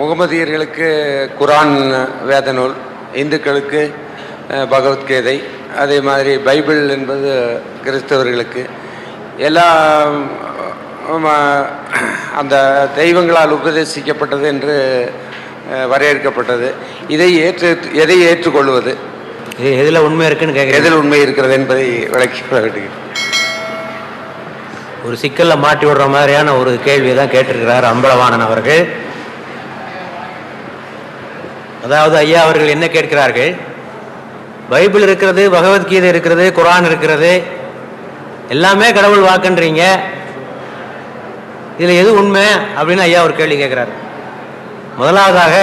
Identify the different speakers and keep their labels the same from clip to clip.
Speaker 1: முகமதியர்களுக்கு குரான் வேத நூல் இந்துக்களுக்கு பகவத்கீதை அதே மாதிரி பைபிள் என்பது கிறிஸ்தவர்களுக்கு. எல்லா அந்த தெய்வங்களால் உபதேசிக்கப்பட்டது என்று வரையறுக்கப்பட்டது. இதை ஏற்று எதை ஏற்றுக்கொள்வது?
Speaker 2: இது எதில் உண்மை இருக்குன்னு கேட்குறது
Speaker 1: எதில் உண்மை இருக்கிறது என்பதை விளக்கி விடுகிறேன்
Speaker 2: ஒரு சிக்கலில் மாட்டி விடுற மாதிரியான ஒரு கேள்வியை தான் கேட்டிருக்கிறார் அம்பலவாணன் அவர்கள். அதாவது ஐயா அவர்கள் என்ன கேட்கிறார்கள்? பைபிள் இருக்கிறது பகவத்கீதை இருக்கிறது குரான் இருக்கிறது. எல்லாமே கடவுள் வாக்குன்றீங்க. இதில் எது உண்மை அப்படின்னு ஐயா ஒரு கேள்வி கேட்குறாரு. முதலாவதாக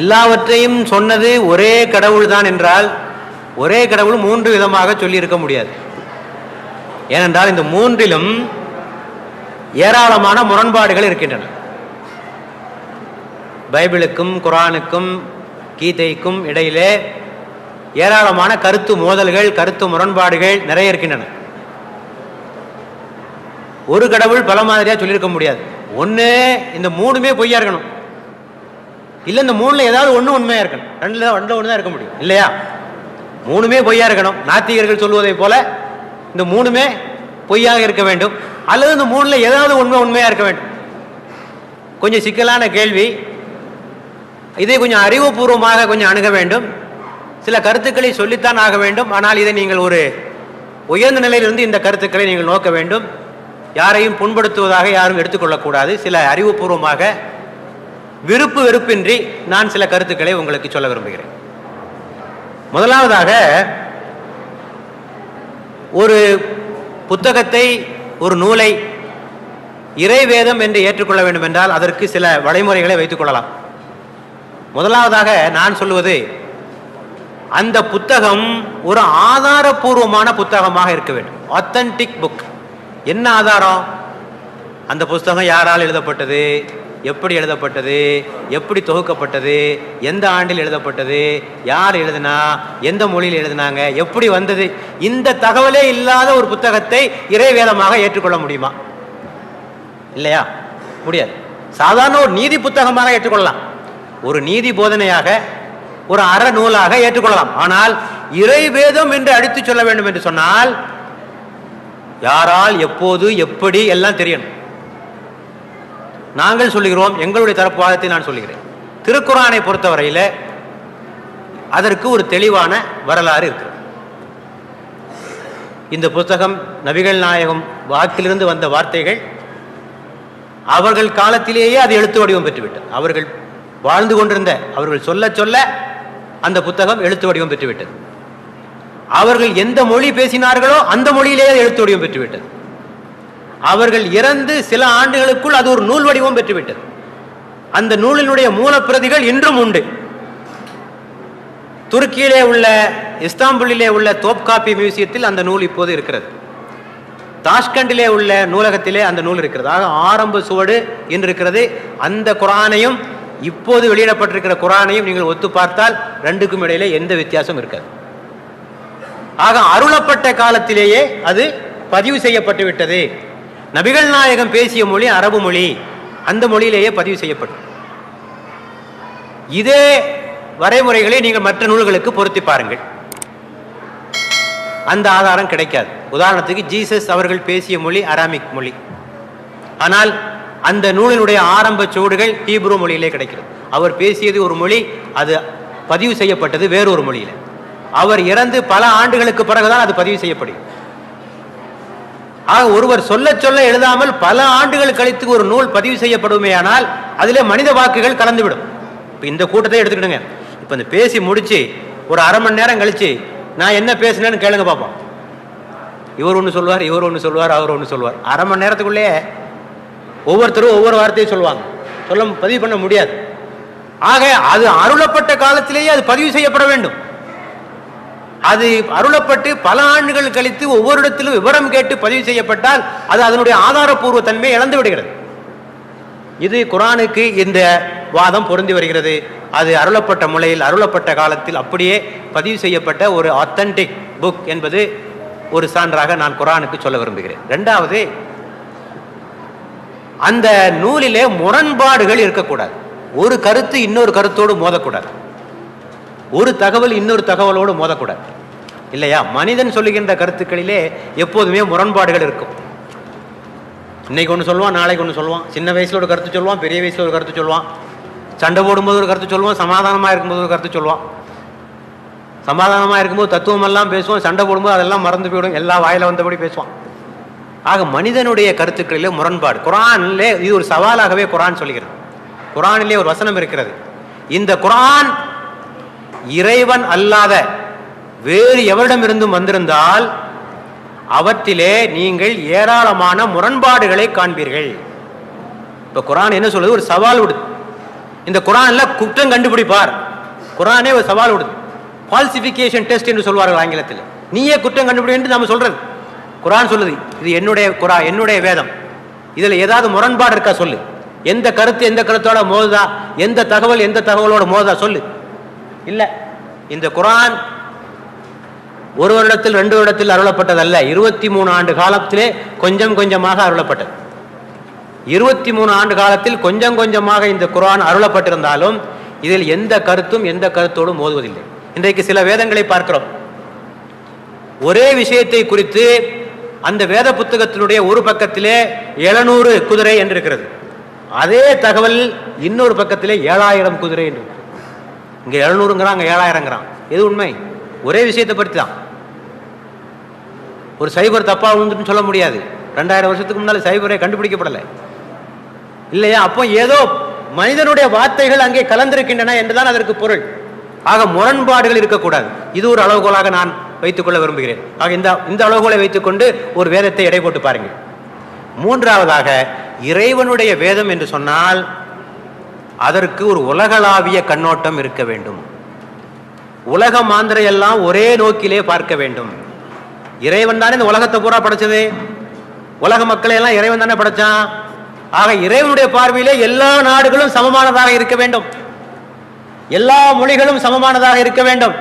Speaker 2: எல்லாவற்றையும் சொன்னது ஒரே கடவுள் தான் என்றால் ஒரே கடவுள் மூன்று விதமாக சொல்லியிருக்க முடியாது. ஏனென்றால் இந்த மூன்றிலும் ஏராளமான முரண்பாடுகள் இருக்கின்றன. பைபிளுக்கும் குரானுக்கும் கீதைக்கும் இடையிலே ஏராளமான கருத்து மோதல்கள் கருத்து முரண்பாடுகள் நிறைய இருக்கின்றன. ஒரு கடவுள் பல மாதிரியா சொல்லியிருக்க முடியாது. ஒன்று இந்த மூணுமே பொய்யா இருக்கணும். இல்லை இந்த மூணுல ஏதாவது ஒன்று உண்மையா இருக்கணும். ரெண்டில் ரெண்டு ஒன்று தான் இருக்க முடியும். இல்லையா? மூணுமே பொய்யா இருக்கணும். நாத்திகர்கள் சொல்வதை போல இந்த மூணுமே பொய்யாக இருக்க வேண்டும். அல்லது இந்த மூணுல ஏதாவது உண்மை உண்மையா இருக்க வேண்டும். கொஞ்சம் சிக்கலான கேள்வி. இதை கொஞ்சம் அறிவுபூர்வமாக கொஞ்சம் அணுக வேண்டும். சில கருத்துக்களை சொல்லித்தான் ஆக வேண்டும். ஆனால் இதை நீங்கள் ஒரு உயர்ந்த நிலையிலிருந்து இந்த கருத்துக்களை நீங்கள் நோக்க வேண்டும். யாரையும் புண்படுத்துவதாக யாரும் எடுத்துக்கொள்ளக்கூடாது. சில அறிவுபூர்வமாக விருப்பு வெறுப்பின்றி நான் சில கருத்துக்களை உங்களுக்கு சொல்ல விரும்புகிறேன். முதலாவதாக ஒரு புத்தகத்தை ஒரு நூலை இறைவேதம் என்று ஏற்றுக்கொள்ள வேண்டும் என்றால் அதற்கு சில வழிமுறைகளை வைத்துக் கொள்ளலாம். முதலாவதாக நான் சொல்லுவது அந்த புத்தகம் ஒரு ஆதாரபூர்வமான புத்தகமாக இருக்க வேண்டும். ஆத்தன்டிக் புக் என்ன ஆதாரம்? அந்த புஸ்தகம் யாரால் எழுதப்பட்டது? எப்படி எழுதப்பட்டது? எப்படி தொகுக்கப்பட்டது? எந்த ஆண்டில் எழுதப்பட்டது? யார் எழுதினா? எந்த மொழியில் எழுதினாங்க? எப்படி வந்தது? இந்த தகவலே இல்லாத ஒரு புத்தகத்தை இறைவேதமாக ஏற்றுக்கொள்ள முடியுமா? இல்லையா? முடியாது. சாதாரண ஒரு நீதி புத்தகமாக ஏற்றுக்கொள்ளலாம். ஒரு நீதி போதனையாக ஒரு அறநூலாக ஏற்றுக்கொள்ளலாம். ஆனால் இறைவேதம் என்று அடித்து சொல்ல வேண்டும் என்று சொன்னால் யாரால் எப்போது எப்படி எல்லாம் தெரியணும். நாங்கள் சொல்லுகிறோம் எங்களுடைய தரப்பு வாதத்தை நான் சொல்லுகிறேன். திருக்குறானை பொறுத்தவரையில் அதற்கு ஒரு தெளிவான வரலாறு இருக்கிறது. இந்த புத்தகம் நபிகள் நாயகம் வாக்கிலிருந்து வந்த வார்த்தைகள் அவர்கள் காலத்திலேயே அது எழுத்து வடிவம் பெற்றுவிட்டது. அவர்கள் வாழ்ந்து கொண்டிருந்த அவர்கள் சொல்ல சொல்ல அந்த புத்தகம் எழுத்து வடிவம் பெற்றுவிட்டது. அவர்கள் எந்த மொழி பேசினார்களோ அந்த மொழியிலேயே எழுத்து வடிவம் பெற்றுவிட்டது. அவர்கள் இறந்து சில ஆண்டுகளுக்குள் அது ஒரு நூல் வடிவம் பெற்றுவிட்டது. அந்த நூலினுடைய மூலப்பிரதிகள் இன்றும் உண்டு. துருக்கியிலே உள்ள இஸ்தாம்புலிலே உள்ள தோப்காப்பி மியூசியத்தில் அந்த நூல் இப்போது இருக்கிறது. தாஷ்கண்டிலே உள்ள நூலகத்திலே அந்த நூல் இருக்கிறது. ஆக ஆரம்ப சுவடு என்று இருக்கிறது அந்த குரானையும் இப்போது வெளியிடப்பட்டிருக்கிற குரானையும் நீங்கள் ஒத்து பார்த்தால் ரெண்டுக்கும் இடையிலே எந்த வித்தியாசம் இருக்காது. ஆக அருளப்பட்ட காலத்திலேயே அது பதிவு செய்யப்பட்டு விட்டது. நபிகள் நாயகம் பேசிய மொழி அரபு மொழி. அந்த மொழியிலேயே பதிவு செய்யப்பட்டது இதே வரைமுறைகளை நீங்கள் மற்ற நூல்களுக்கு பொருத்தி பாருங்கள். அந்த ஆதாரம் கிடைக்காது. உதாரணத்துக்கு ஜீசஸ் அவர்கள் பேசிய மொழி அராமிக் மொழி. ஆனால் அந்த நூலினுடைய ஆரம்ப சுவடுகள் ஹீப்ரு மொழியிலே கிடைக்கிறது. அவர் பேசியது ஒரு மொழி அது பதிவு செய்யப்பட்டது வேறொரு மொழியில. அவர் இறந்து பல ஆண்டுகளுக்கு பிறகுதான் அது பதிவு செய்யப்படும் ஆக ஒருவர் சொல்ல சொல்ல எழுதாமல் பல ஆண்டுகள் கழித்து ஒரு நூல் பதிவு செய்யப்படுமேயானால் அதிலே மனித வாக்குகள் கலந்துவிடும். இப்போ இந்த கூட்டத்தை எடுத்துக்கிடுங்க. இப்போ இந்த பேசி முடிச்சு ஒரு அரை மணி நேரம் கழிச்சு நான் என்ன பேசினேன்னு கேளுங்க பார்ப்போம் இவர் ஒன்று சொல்வார் இவர் ஒன்று சொல்வார் அவர் ஒன்று சொல்வார் அரை மணி நேரத்துக்குள்ளே ஒவ்வொருத்தரும் ஒவ்வொரு வார்த்தையும் சொல்லுவாங்க. சொல்ல பதிவு பண்ண முடியாது. ஆக அது அருளப்பட்ட காலத்திலேயே அது பதிவு செய்யப்பட வேண்டும். அது அருளப்பட்டு பல ஆண்டுகள் கழித்து ஒவ்வொரு இடத்திலும் விவரம் கேட்டு பதிவு செய்யப்பட்டால் அது அதனுடைய ஆதாரப்பூர்வ தன்மை இழந்து விடுகிறது. இது குரானுக்கு இந்த வாதம் பொருந்தி வருகிறது. அது அருளப்பட்ட முறையில் அருளப்பட்ட காலத்தில் அப்படியே பதிவு செய்யப்பட்ட ஒரு ஆத்தன்டிக் புக் என்பது ஒரு சான்றாக நான் குரானுக்கு சொல்ல விரும்புகிறேன். ரெண்டாவது அந்த நூலிலே முரண்பாடுகள் இருக்கக்கூடாது. ஒரு கருத்து இன்னொரு கருத்தோடு மோதக்கூடாது. ஒரு தகவல் இன்னொரு தகவலோடு மோதக்கூடாது. இல்லையா? மனிதன் சொல்லுகின்ற கருத்துக்களிலே எப்போதுமே முரண்பாடுகள் இருக்கும். இன்னைக்கு ஒன்று சொல்லுவான் நாளைக்கு ஒன்று சொல்லுவான். சின்ன வயசுல ஒரு கருத்து சொல்லுவான் பெரிய வயசுல ஒரு கருத்து சொல்லுவான். சண்டை போடும்போது ஒரு கருத்து சொல்லுவான் சமாதானமாக இருக்கும்போது ஒரு கருத்து சொல்லுவான். சமாதானமாக இருக்கும்போது தத்துவமெல்லாம் பேசுவான் சண்டை போடும்போது அதெல்லாம் மறந்து போயிடும். எல்லா வாயில வந்தபடி பேசுவான். ஆக மனிதனுடைய கருத்துக்களிலே முரண்பாடு. குரானிலே இது ஒரு சவாலாகவே குரான் சொல்கிறது. குரானிலே ஒரு வசனம் இருக்கிறது. இந்த குரான் இறைவன் அல்லாத வேறு எவரிடமிருந்தும் வந்திருந்தால் அவற்றிலே நீங்கள் ஏராளமான முரண்பாடுகளை காண்பீர்கள். இப்ப குரான் என்ன சொல்லுது? ஒரு சவால் விடுது. இந்த குரான்ல குற்றம் கண்டுபிடிப்பார். குரானே ஒரு சவால் விடுது. ஃபால்சிஃபிகேஷன் டெஸ்ட் என்று சொல்வார்கள் ஆங்கிலத்தில். நீயே குற்றம் கண்டுபிடி என்று நாம சொல்றது. குரான் சொல்லுது. இது என்னுடைய குரா என்னுடைய வேதம். இதில் ஏதாவது முரண்பாடு இருக்கா சொல்லு. எந்த கருத்து எந்த கருத்தோட மோதுதா? எந்த தகவல் எந்த தகவலோட மோதுதா சொல்லு. இல்ல. இந்த குரான் ஒரு வருடத்தில் ரெண்டு வருடத்தில் அருளப்பட்டதல்ல. இருபத்தி மூணு ஆண்டு காலத்திலே கொஞ்சம் கொஞ்சமாக அருளப்பட்டது. இருபத்தி மூணு ஆண்டு காலத்தில் கொஞ்சம் கொஞ்சமாக இந்த குரான் அருளப்பட்டிருந்தாலும் இதில் எந்த கருத்தும் எந்த கருத்தோடும் மோதுவதில்லை. இன்றைக்கு சில வேதங்களை பார்க்கிறோம். ஒரே விஷயத்தை குறித்து அந்த வேத புத்தகத்தினுடைய ஒரு பக்கத்திலே எழுநூறு குதிரை என்று இருக்கிறது அதே தகவல் இன்னொரு பக்கத்திலே ஏழாயிரம் குதிரை என்று இருக்கு. இங்க எழுநூறுங்கிறான் அங்க ஏழாயிரங்கிறான். எது உண்மை? ஒரே விஷயத்தை பற்றி தான் ஒரு சைபர் தப்பா உண்டுன்னு சொல்ல முடியாது. ரெண்டாயிரம் வருஷத்துக்கு முன்னால சைபரை கண்டுபிடிக்கப்படலை. இல்லையா? அப்போ ஏதோ மனிதனுடைய வார்த்தைகள் அங்கே கலந்திருக்கின்றன என்றுதான் அதற்கு பொருள். ஆக முரண்பாடுகள் இருக்கக்கூடாது. இது ஒரு அளவுகோலாக நான் வைத்துக்கொள்ள விரும்புகிறேன். ஆக இந்த இந்த அளவுகளை வைத்துக்கொண்டு ஒரு வேதத்தை எடை போட்டு பாருங்கள். மூன்றாவதாக இறைவனுடைய வேதம் என்று சொன்னால் அதற்கு ஒரு உலகளாவிய கண்ணோட்டம் இருக்க வேண்டும். உலக மாந்திரையெல்லாம் ஒரே நோக்கிலே பார்க்க வேண்டும். இறைவன் தானே இந்த உலகத்தை பூரா படைச்சது. உலக மக்களை எல்லாம் இறைவன் தானே படைச்சான். ஆக இறைவனுடைய பார்வையிலே எல்லா நாடுகளும் சமமானதாக இருக்க வேண்டும். எல்லா மொழிகளும் சமமானதாக இருக்க வேண்டும்.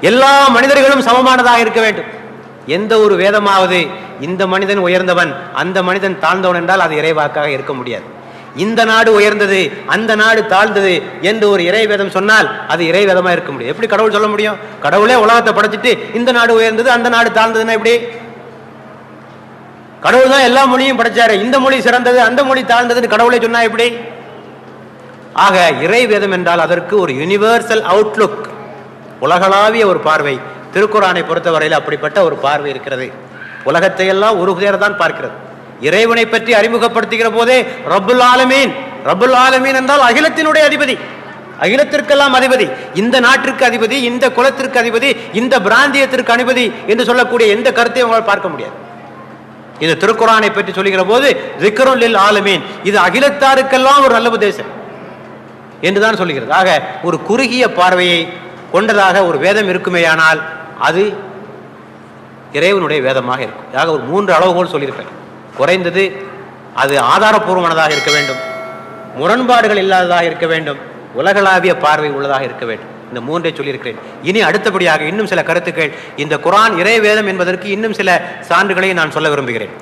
Speaker 2: எல்லா மனிதர்களும் சமமானதாக இருக்க வேண்டும். எந்த ஒரு வேதமாவது இந்த மனிதன் உயர்ந்தவன் அந்த மனிதன் தாழ்ந்தவன் என்றால் அது இறைவாக்காக இருக்க முடியாது. இந்த நாடு உயர்ந்தது அந்த நாடு தாழ்ந்தது என்று ஒரு இறைவேதம் சொன்னால் அது இறைவேதமாக இருக்க முடியும். எப்படி கடவுள் சொல்ல முடியும்? கடவுளே உலகத்தை படைச்சிட்டு இந்த நாடு உயர்ந்தது அந்த நாடு தாழ்ந்ததுன்னா எப்படி? கடவுள் தான் எல்லா மொழியும் படைச்சாரு. இந்த மொழி சிறந்தது அந்த மொழி தாழ்ந்ததுன்னு கடவுளே சொன்னா எப்படி? ஆக இறைவேதம் என்றால் அதற்கு ஒரு யுனிவர்சல் அவுட்லுக் உலகளாவிய ஒரு பார்வை. திருக்குறானை பொறுத்தவரையில் அப்படிப்பட்ட ஒரு பார்வை இருக்கிறது. உலகத்தையெல்லாம் ஒரு தான் பார்க்கிறது. இறைவனை பற்றி அறிமுகப்படுத்துகிற போதே ரபுல் ஆலமீன் ரபுல் ஆலமீன் என்றால் அகிலத்தினுடைய அதிபதி. அகிலத்திற்கெல்லாம் அதிபதி இந்த நாட்டிற்கு அதிபதி இந்த குலத்திற்கு அதிபதி இந்த பிராந்தியத்திற்கு அதிபதி என்று சொல்லக்கூடிய எந்த கருத்தையும் உங்களால் பார்க்க முடியாது. இது திருக்குறானை பற்றி சொல்லுகிற போது ரிக்கருல் லில் ஆலமீன் இது அகிலத்தாருக்கெல்லாம் ஒரு நல்ல உபதேசம் என்றுதான் சொல்லுகிறது. ஆக ஒரு குறுகிய பார்வையை கொண்டதாக ஒரு வேதம் இருக்குமேயானால் அது இறைவனுடைய வேதமாக இருக்கும். யாக ஒரு மூன்று அளவுகோல் சொல்லியிருக்கேன் குறைந்தது அது ஆதாரபூர்வமானதாக இருக்க வேண்டும். முரண்பாடுகள் இல்லாததாக இருக்க வேண்டும். உலகளாவிய பார்வை உள்ளதாக இருக்க வேண்டும். இந்த மூன்றை சொல்லியிருக்கிறேன். இனி அடுத்தபடியாக இன்னும் சில கருத்துக்கள். இந்த குரான் இறை வேதம் என்பதற்கு இன்னும் சில சான்றுகளையும் நான் சொல்ல விரும்புகிறேன்.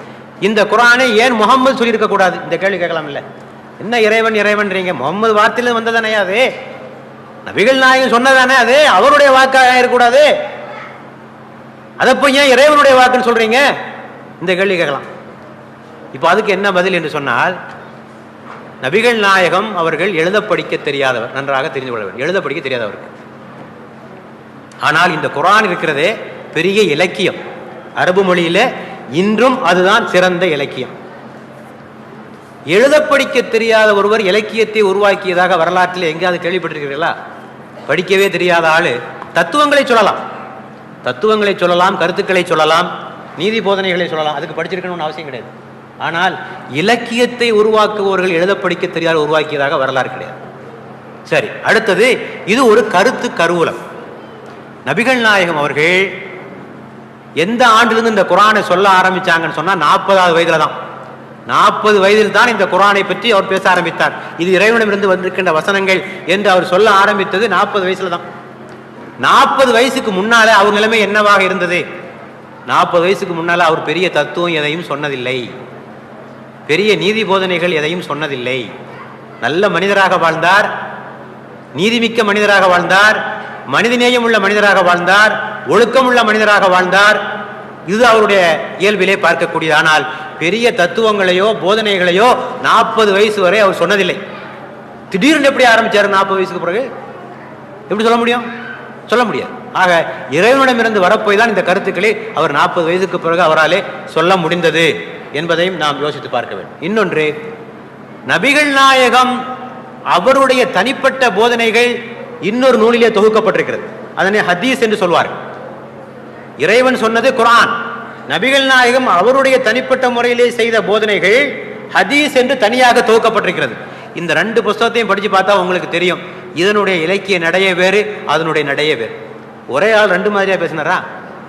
Speaker 2: இந்த குரானை ஏன் முகம்மது சொல்லியிருக்க கூடாது இந்த கேள்வி கேட்கலாம் இல்லை என்ன இறைவன் இறைவன்றீங்க? முகமது வார்த்தையில வந்ததானே அது? நபிகள் நாயகம் சொன்னதானே அது? அவருடைய வாக்காக இருக்கக்கூடாது அதை போய் ஏன் இறைவனுடைய வாக்குன்னு சொல்றீங்க? இந்த கேள்வி கேட்கலாம். இப்போ அதுக்கு என்ன பதில் என்று சொன்னால் நபிகள் நாயகம் அவர்கள் எழுத படிக்க தெரியாதவர் நன்றாக தெரிந்து கொள்ள வேண்டும். எழுத படிக்க தெரியாதவருக்கு. ஆனால் இந்த குரான் இருக்கிறதே பெரிய இலக்கியம். அரபு மொழியில இன்றும் அதுதான் சிறந்த இலக்கியம். எழுத படிக்க தெரியாத ஒருவர் இலக்கியத்தை உருவாக்கியதாக வரலாற்றில் எங்கேயாவது கேள்விப்பட்டிருக்கிறீர்களா? படிக்கவே தெரியாத ஆளு தத்துவங்களை சொல்லலாம். தத்துவங்களை சொல்லலாம் கருத்துக்களை சொல்லலாம் நீதி போதனைகளை சொல்லலாம். அதுக்கு படிச்சிருக்கணும்னு அவசியம் கிடையாது. ஆனால் இலக்கியத்தை உருவாக்குபவர்கள் எழுத படிக்க தெரியாத உருவாக்கியதாக வரலாறு கிடையாது. சரி அடுத்தது இது ஒரு கருத்து கருவூலம். நபிகள் நாயகம் அவர்கள் எந்த ஆண்டிலிருந்து இந்த குரானை சொல்ல ஆரம்பிச்சாங்கன்னு சொன்னா நாற்பதாவது வயதுல தான் நாற்பது வயதில் தான் இந்த குரானை பற்றி அவர் பேச ஆரம்பித்தார். இது இறைவனிடமிருந்து வந்திருக்கின்ற வசனங்கள் என்று அவர் சொல்ல ஆரம்பித்தது நாற்பது வயசுல தான் நாற்பது வயசுக்கு முன்னால அவர் நிலைமை என்னவாக இருந்தது? நாற்பது வயசுக்கு முன்னால அவர் பெரிய தத்துவம் எதையும் சொன்னதில்லை. பெரிய நீதி போதனைகள் எதையும் சொன்னதில்லை. நல்ல மனிதராக வாழ்ந்தார். நீதிமிக்க மனிதராக வாழ்ந்தார். மனிதநேயம் உள்ள மனிதராக வாழ்ந்தார். ஒழுக்கமுள்ள மனிதராக வாழ்ந்தார். இது அவருடைய இயல்பிலே பார்க்கக்கூடியது. ஆனால் பெரிய தத்துவங்களையோ போதனைகளையோ நாற்பது வயசு வரை அவர் சொன்னதில்லை. திடீர்னு எப்படி ஆரம்பிச்சாரு நாற்பது வயசுக்கு பிறகு? எப்படி சொல்ல முடியும்? சொல்ல முடியாது. ஆக இறைவனிடமிருந்து வரப்போய் தான் இந்த கருத்துக்களை அவர் நாற்பது வயதுக்கு பிறகு அவராலே சொல்ல முடிந்தது என்பதையும் நாம் யோசித்து பார்க்க வேண்டும். இன்னொன்று நபிகள் நாயகம் அவருடைய தனிப்பட்ட போதனைகள் இன்னொரு நூலிலே தொகுக்கப்பட்டிருக்கிறது. அதனை ஹதீஸ் என்று சொல்வார் இறைவன் சொன்னது குரான். நபிகள் நாயகம் அவருடைய தனிப்பட்ட முறையிலே செய்த போதனைகள் ஹதீஸ் என்று தனியாக துவக்கப்பட்டிருக்கிறது இந்த ரெண்டு புஸ்தகத்தையும் படித்து பார்த்தா உங்களுக்கு தெரியும். இதனுடைய இலக்கிய நடைய வேறு அதனுடைய நடைய வேறு. ஒரே ஆள் ரெண்டு மாதிரியா பேசினாரா?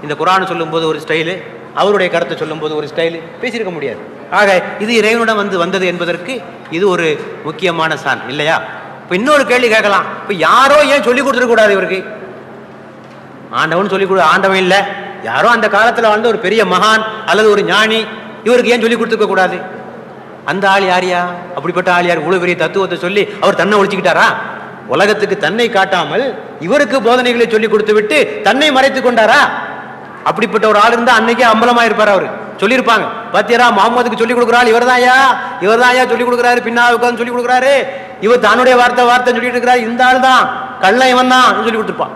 Speaker 2: இந்த குரான் சொல்லும்போது ஒரு ஸ்டைலு அவருடைய கருத்தை சொல்லும்போது ஒரு ஸ்டைலு பேசியிருக்க முடியாது. ஆக இது இறைவனிடம் வந்து வந்தது என்பதற்கு இது ஒரு முக்கியமான சான் இல்லையா? இப்போ இன்னொரு கேள்வி கேட்கலாம். இப்போ யாரோ ஏன் சொல்லி கொடுத்துருக்கூடாது இவருக்கு? ஆண்டவன் சொல்லி கொடு ஆண்டவன் இல்லை. யாரோ அந்த காலத்தில் வாழ்ந்த ஒரு பெரிய மகான் அல்லது ஒரு ஞானி இவருக்கு ஏன் சொல்லி கொடுத்துக்க கூடாது? அந்த ஆள் யாரியா அப்படிப்பட்ட ஆள் யார்? இவ்வளவு பெரிய தத்துவத்தை சொல்லி அவர் தன்னை ஒழிச்சுக்கிட்டாரா? உலகத்துக்கு தன்னை காட்டாமல் இவருக்கு போதனைகளை சொல்லி கொடுத்து விட்டு தன்னை மறைத்து கொண்டாரா? அப்படிப்பட்ட ஒரு ஆள் இருந்தா அன்னைக்கே அம்பலமா இருப்பார் அவரு. சொல்லியிருப்பாங்க. பத்தியரா முகமதுக்கு சொல்லி கொடுக்குறாள் இவர் தாயா இவர் தாயா சொல்லி கொடுக்குறாரு பின்னா உட்காந்து சொல்லி கொடுக்குறாரு. இவர் தன்னுடைய வார்த்தை வார்த்தை சொல்லிட்டு இருக்கிறாரு. இந்த ஆள் தான். கள்ள இவன் தான் சொல்லி கொடுத்துருப்பான்.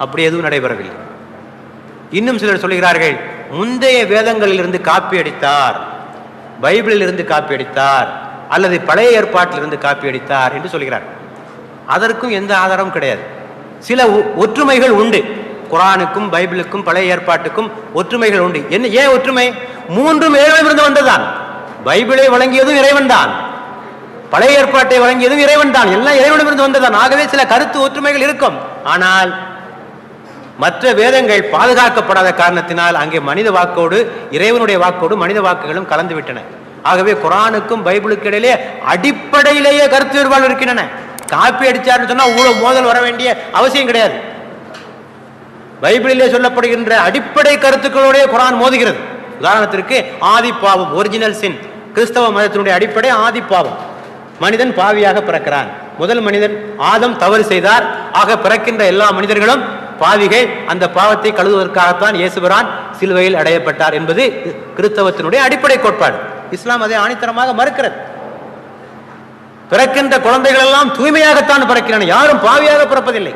Speaker 2: அப்படி எதுவும் நடைபெறவில்லை. இன்னும் சிலர் சொல்லுகிறார்கள் முந்தைய வேதங்களிலிருந்து காப்பி அடித்தார் பைபிளில் இருந்து காப்பி அடித்தார் அல்லது பழைய ஏற்பாட்டிலிருந்து காப்பி அடித்தார் என்று சொல்கிறார். அதற்கும் எந்த ஆதாரமும் கிடையாது. சில ஒ- ஒற்றுமைகள் உண்டு. குரானுக்கும் பைபிளுக்கும் பழைய ஏற்பாட்டுக்கும் ஒற்றுமைகள் உண்டு. என்ன ஏன் ஒற்றுமை? மூன்றும் இறைவனிருந்து வந்ததுதான். பைபிளை வழங்கியதும் இறைவன் தான் பழைய ஏற்பாட்டை வழங்கியதும் இறைவன் தான் எல்லாம் இறைவனிடமிருந்து வந்ததுதான். ஆகவே சில கருத்து ஒற்றுமைகள் இருக்கும். ஆனால் மற்ற வேதங்கள் பாதுகாக்கப்படாத காரணத்தினால் அங்கே மனித வாக்கோடு இறைவனுடைய வாக்கோடு மனித வாக்குகளும் கலந்து விட்டன ஆகவே குரானுக்கும் பைபிளுக்கு இடையிலே அடிப்படையிலேயே கருத்து வேறுபாடு இருக்கின்றன. காப்பி அடிச்சாருன்னு சொன்னா இவ்வளவு மோதல் வர வேண்டிய அவசியம் கிடையாது. பைபிளிலே சொல்லப்படுகின்ற அடிப்படை கருத்துக்களோடைய குரான் மோதுகிறது. உதாரணத்திற்கு ஆதிப்பாவம் ஒரிஜினல் சின் கிறிஸ்தவ மதத்தினுடைய அடிப்படை ஆதிப்பாவம் மனிதன் பாவியாக பிறக்கிறான். முதல் மனிதன் ஆதம் தவறு செய்தார். ஆக பிறக்கின்ற எல்லா மனிதர்களும் பாவிகள் அந்த பாவத்தை கழுவுவதற்காகத்தான் இயேசுபிரான் சிலுவையில் அடையப்பட்டார் என்பது கிறிஸ்தவத்தினுடைய அடிப்படை கோட்பாடு. இஸ்லாம் அதை ஆணித்தரமாக மறுக்கிறது. பிறக்கின்ற குழந்தைகள் எல்லாம் தூய்மையாகத்தான் பிறக்கின்றன. யாரும் பாவியாக பிறப்பதில்லை.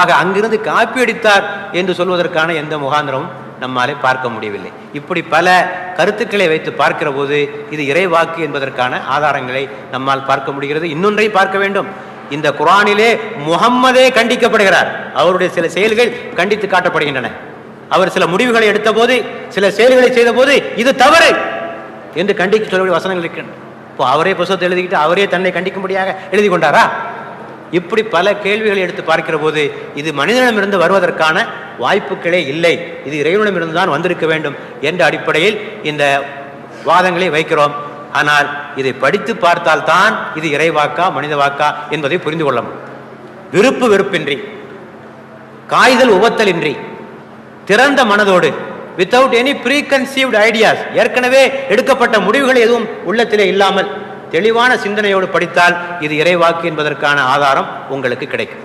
Speaker 2: ஆக அங்கிருந்து காப்பி அடித்தார் என்று சொல்வதற்கான எந்த முகாந்திரமும் நம்மாலே பார்க்க முடியவில்லை. இப்படி பல கருத்துக்களை வைத்து பார்க்கிற போது இது இறைவாக்கு என்பதற்கான ஆதாரங்களை நம்மால் பார்க்க முடிகிறது. இன்னொன்றை பார்க்க வேண்டும். இந்த குரானிலே முகம்மதே கண்டிக்கப்படுகிறார். அவருடைய சில செயல்கள் கண்டித்து காட்டப்படுகின்றன. அவர் சில முடிவுகளை எடுத்த போது சில செயல்களை செய்த போது இது தவறு என்று கண்டிக்க சொல்லக்கூடிய வசனங்கள் இருக்கின்றன. இப்போ அவரே புத்தகத்தை எழுதிக்கிட்டு அவரே தன்னை கண்டிக்கும்படியாக எழுதி கொண்டாரா? இப்படி பல கேள்விகளை எடுத்து பார்க்கிற போது இது மனிதனிடமிருந்து வருவதற்கான வாய்ப்புகளே இல்லை. இது இறைவனிடமிருந்து தான் வந்திருக்க வேண்டும் என்ற அடிப்படையில் இந்த வாதங்களை வைக்கிறோம். ஆனால் இதை படித்து பார்த்தால் தான் இது இறைவாக்கா மனித வாக்கா என்பதை புரிந்து கொள்ள விருப்பு வெறுப்பின்றி காய்தல் உவத்தலின்றி திறந்த மனதோடு without any preconceived ideas ஏற்கனவே எடுக்கப்பட்ட முடிவுகள் எதுவும் உள்ளத்திலே இல்லாமல் தெளிவான சிந்தனையோடு படித்தால் இது இறைவாக்கு என்பதற்கான ஆதாரம் உங்களுக்கு கிடைக்கும்.